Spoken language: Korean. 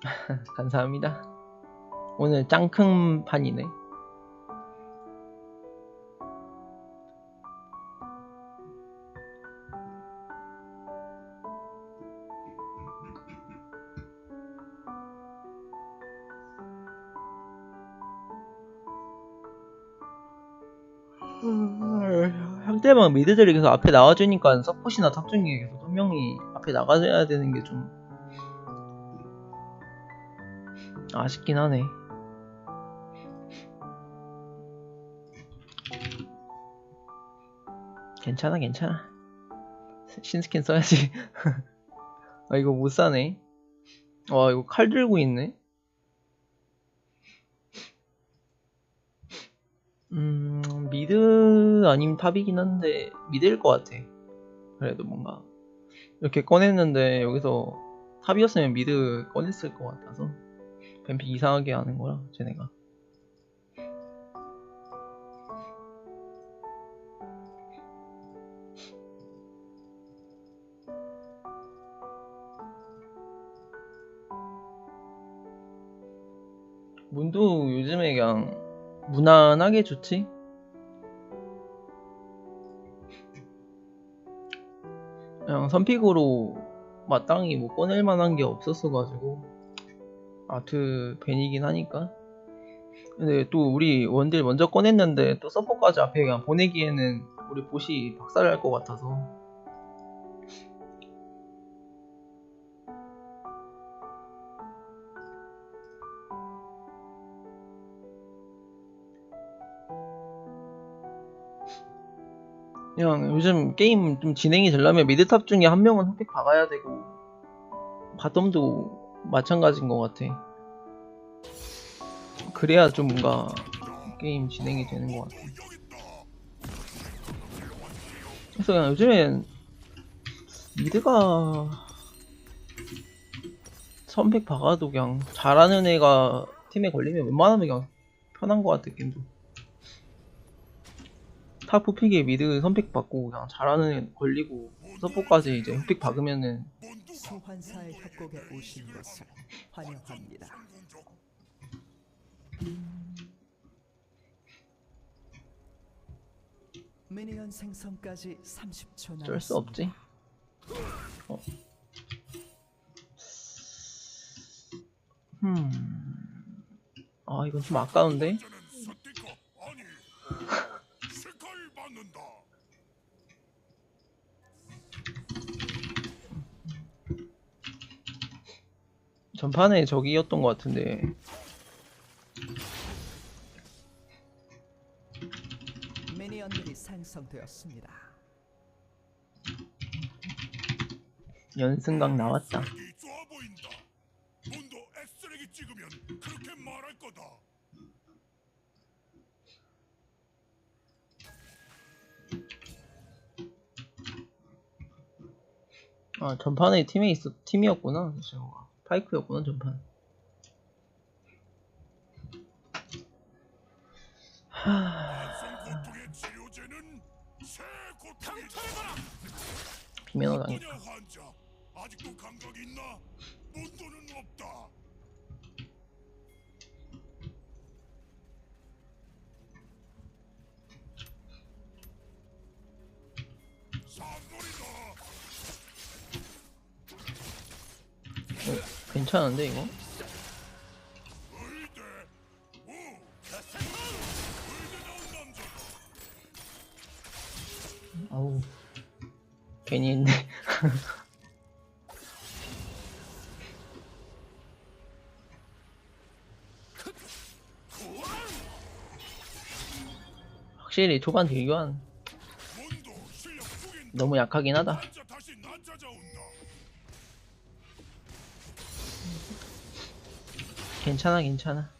감사합니다. 오늘 짱큰 판이네. 상대방 미드들이 계속 앞에 나와주니까 서폿이나 탑 중에 계속 한 명이 앞에 나가줘야 되는 게 좀 아쉽긴 하네. 괜찮아, 괜찮아. 신스킨 써야지. 아, 이거 못 사네. 와, 이거 칼 들고 있네. 음, 미드 아님 탑이긴 한데, 미드일 것 같아. 그래도 뭔가. 이렇게 꺼냈는데, 여기서 탑이었으면 미드 꺼냈을 것 같아서. 뱀픽 이상하게 하는 거라, 쟤네가. 문도 요즘에 그냥 무난하게 좋지? 그냥 선픽으로 마땅히 뭐 꺼낼 만한 게 없었어가지고 아트 벤이긴 하니까. 근데 또 우리 원딜 먼저 꺼냈는데 또 서포까지 앞에 그냥 보내기에는 우리 보시 박살날 것 같아서. 그냥 요즘 게임 좀 진행이 되려면 미드탑 중에 한 명은 흑백 박아야 되고 바텀도 마찬가지인 것 같아. 그래야 좀 뭔가 게임 진행이 되는 것 같아. 그래서 그냥 요즘엔 미드가 선백 박아도 그냥 잘하는 애가 팀에 걸리면 웬만하면 그냥 편한 것 같아 게임도. 탑 뽑히기에 미드 선픽 받고 그냥 잘하는 애 걸리고 서포까지 이제 흑픽 박으면은 소환사의 협곡에 오신 것을 환영합니다. 미니언 생성까지 30초 남았습니다. 어쩔 수 없지. 어. 음. 아 이건 좀 아까운데. 스티커 아니 색깔 받는다 전판에 저기였던 것 같은데. 미니언들이 생성되었습니다. 연승각 나왔다. 이 좋아 보인다 문도 엑스레기 찍으면 그렇게 말할 거다 아 전판에 팀에 있었 팀이었구나. 저거가. 파이크였구나 전판. 비면허 당했다. 괜찮은데 이거? 아우 괜히 했네. 확실히 초반 딜교환 너무 약하긴 하다. 괜찮아 괜찮아.